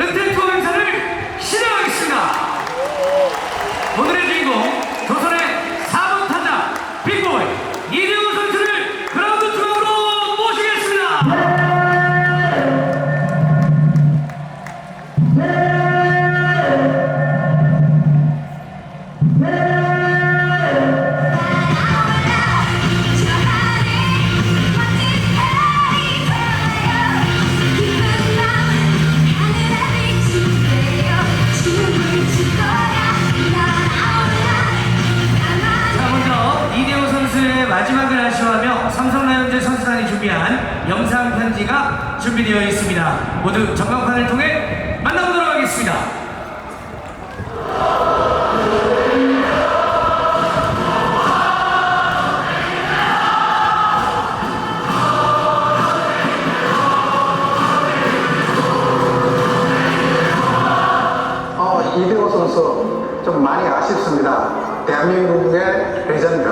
은퇴 전광판을 통해 만나보도록 하겠습니다. 어, 이대호 선수 좀 많이 아쉽습니다. 대한민국의 레전드.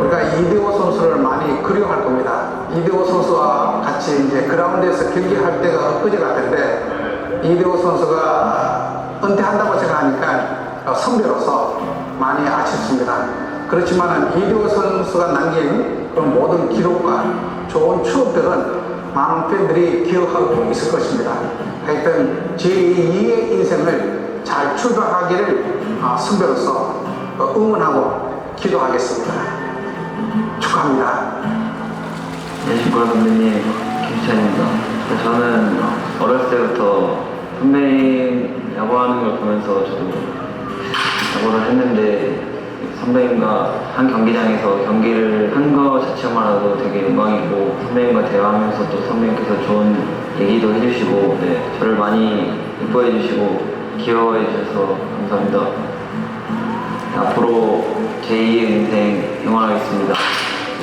우리가 이대호 선수를 많이 그리워할 겁니다. 이대호 선수와 같이 이제 그라운드에서 경기할 때가 엊그제 같은데 이대호 선수가 은퇴한다고 생각하니까 어, 선배로서 많이 아쉽습니다. 그렇지만 이대호 선수가 남긴 그런 모든 기록과 좋은 추억들은 많은 팬들이 기억하고 있을 것입니다. 하여튼 제2의 인생을 잘 출발하기를 아, 선배로서 어, 응원하고 기도하겠습니다. 축하합니다. 안녕하십니까 선배님 김찬입니다. 저는 어렸을 때부터 선배님 야구하는 걸 보면서 저도 야구를 했는데 선배님과 한 경기장에서 경기를 한 거 자체만으로도 되게 영광이고 선배님과 대화하면서 또 선배님께서 좋은 얘기도 해주시고 네, 저를 많이 이뻐해 주시고 귀여워해 주셔서 감사합니다. 앞으로 제2의 인생 응원하겠습니다.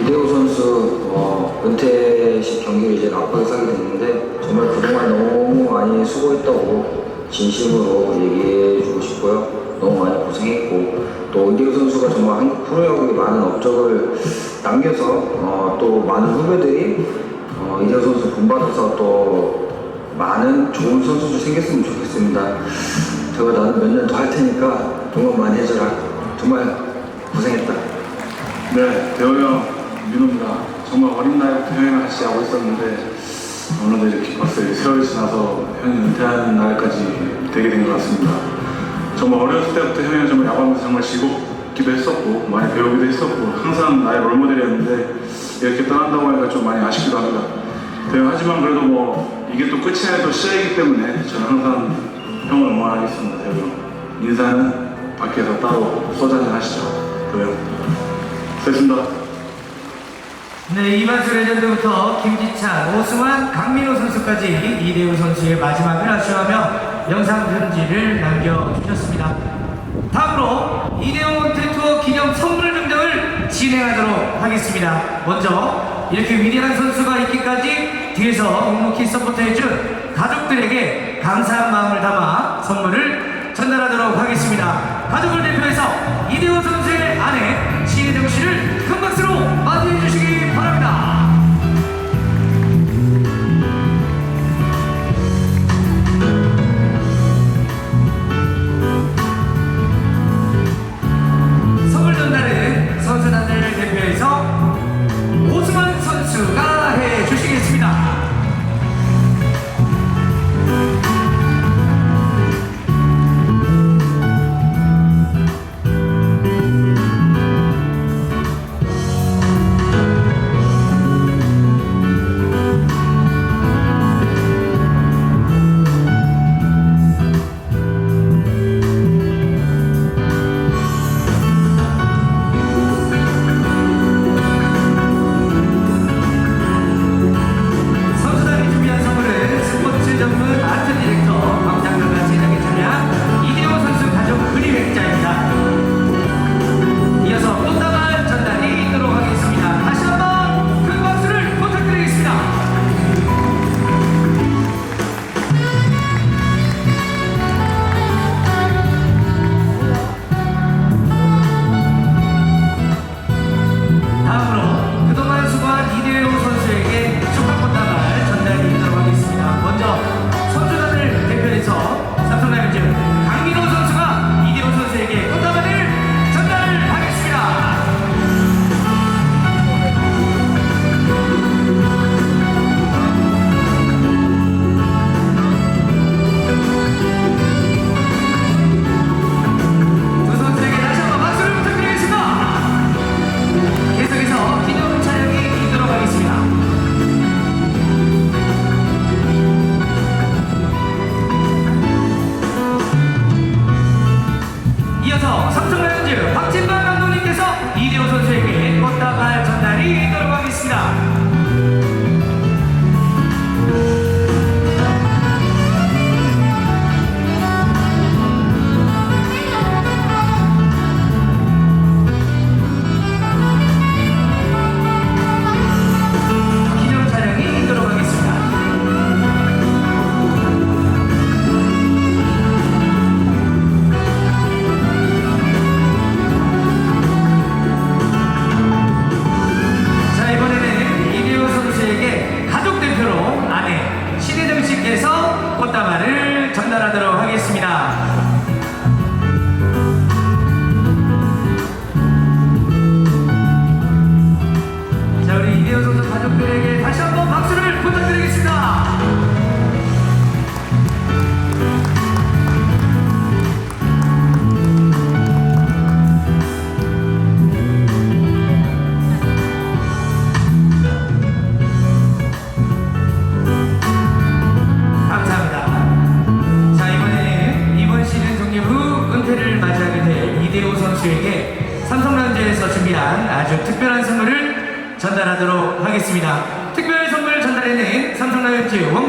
이대호 선수 어, 은퇴식 경기를 이제 앞으로 하게 됐는데 정말 그동안 너무 많이 수고했다고 진심으로 얘기해 주고 싶고요. 너무 많이 고생했고 또 이대호 선수가 정말 한국 프로야구에 많은 업적을 남겨서 어, 또 많은 후배들이 어, 이대호 선수 본받아서 또 많은 좋은 선수도 생겼으면 좋겠습니다. 제가 나는 몇 년 더 할 테니까 응원 많이 해줘라. 정말 고생했다. 네, 대호 형, 민호입니다. 정말 어린 나이부터 형이랑 같이 하고 있었는데, 어느덧 이제 기뻤어요. 세월이 지나서 형이 은퇴하는 날까지 되게 된 것 같습니다. 정말 어렸을 때부터 형이랑 정말 야구하면서 정말 즐겁기도 했었고, 많이 배우기도 했었고, 항상 나의 롤모델이었는데, 이렇게 떠난다고 하니까 좀 많이 아쉽기도 합니다. 네, 하지만 그래도 뭐, 이게 또 끝이 아니라 또 시작이기 때문에, 저는 항상 형을 응원하겠습니다, 형. 인사는 밖에서 따로 소잔잔 하시죠, 형. 됐습니다. 네, 이만수 레전드부터 김지찬, 오승환, 강민호 선수까지 이대호 선수의 마지막을 아쉬워하며 영상 편지를 남겨주셨습니다. 다음으로 이대호 은퇴 투어 기념 선물 등등을 진행하도록 하겠습니다. 먼저 이렇게 위대한 선수가 있기까지 뒤에서 묵묵히 서포트해준 가족들에게 감사한 마음을 담아 선물을 전달하도록 하겠습니다. 가족을 대표해서 이대호 선수의 아내 신혜정 씨를 큰 박수로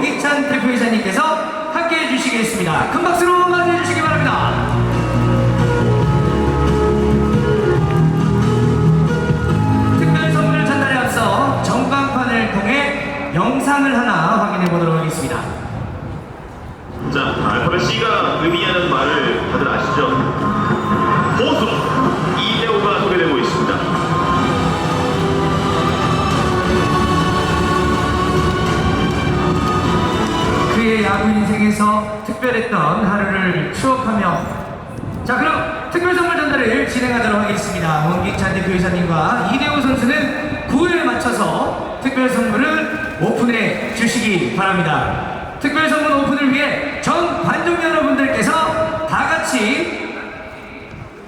원기찬 대표이사님께서 함께 해 주시겠습니다. 큰 박수로 맞이해 주시기 바랍니다. 특별 선물 전달에 앞서 전광판을 통해 영상을 하나 확인해 보도록 하겠습니다. 자, 알파벳 C가 의미하는 말을 다들 아시죠? 추억하며 자 그럼 특별 선물 전달을 진행하도록 하겠습니다. 원기찬 대표이사님과 이대호 선수는 9회에 맞춰서 특별 선물을 오픈해 주시기 바랍니다. 특별 선물 오픈을 위해 전 관중 여러분들께서 다 같이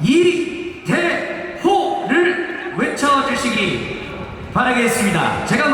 이대호를 외쳐주시기 바라겠습니다. 제가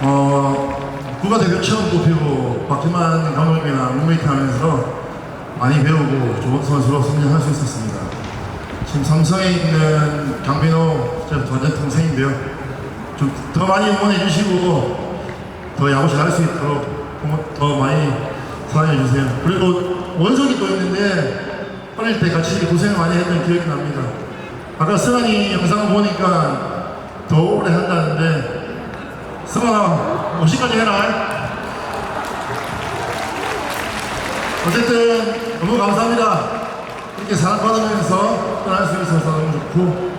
어, 국가대표 처음 뽑히고, 박지만 감독이나 룸메이트 하면서 많이 배우고 좋은 선수로 성장할 수 있었습니다. 지금 삼성에 있는 강빈호, 제 완전 동생인데요. 좀 더 많이 응원해 주시고, 더 야구 잘할 수 있도록 더- 더 많이 사랑해 주세요. 그리고 원석이 또 있는데 어릴 때 같이 고생을 많이 했던 기억이 납니다. 아까 승환이 영상을 보니까 더 오래 한다는데 승환아 50까지 해라. 어쨌든 너무 감사합니다. 이렇게 사랑받으면서 떠날 수 있어서 너무 좋고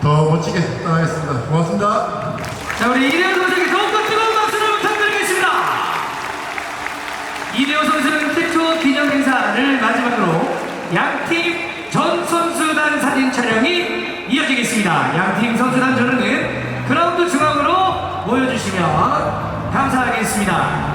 더 멋지게 떠나겠습니다. 고맙습니다. 자, 우리 이대호 선수에게 더욱더 뜨거운 박수를 부탁드리겠습니다. 이대호 선수는 최초 기념 행사를 마지막으로 양팀 전 선수단 사진 촬영이 이어지겠습니다. 양팀 선수단 전원은 모여주시면 감사하겠습니다.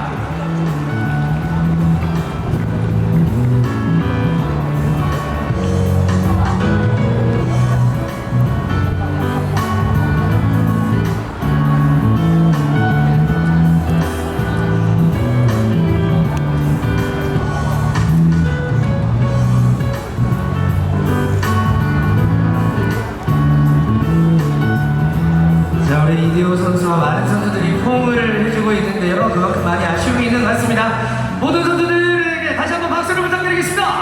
stop.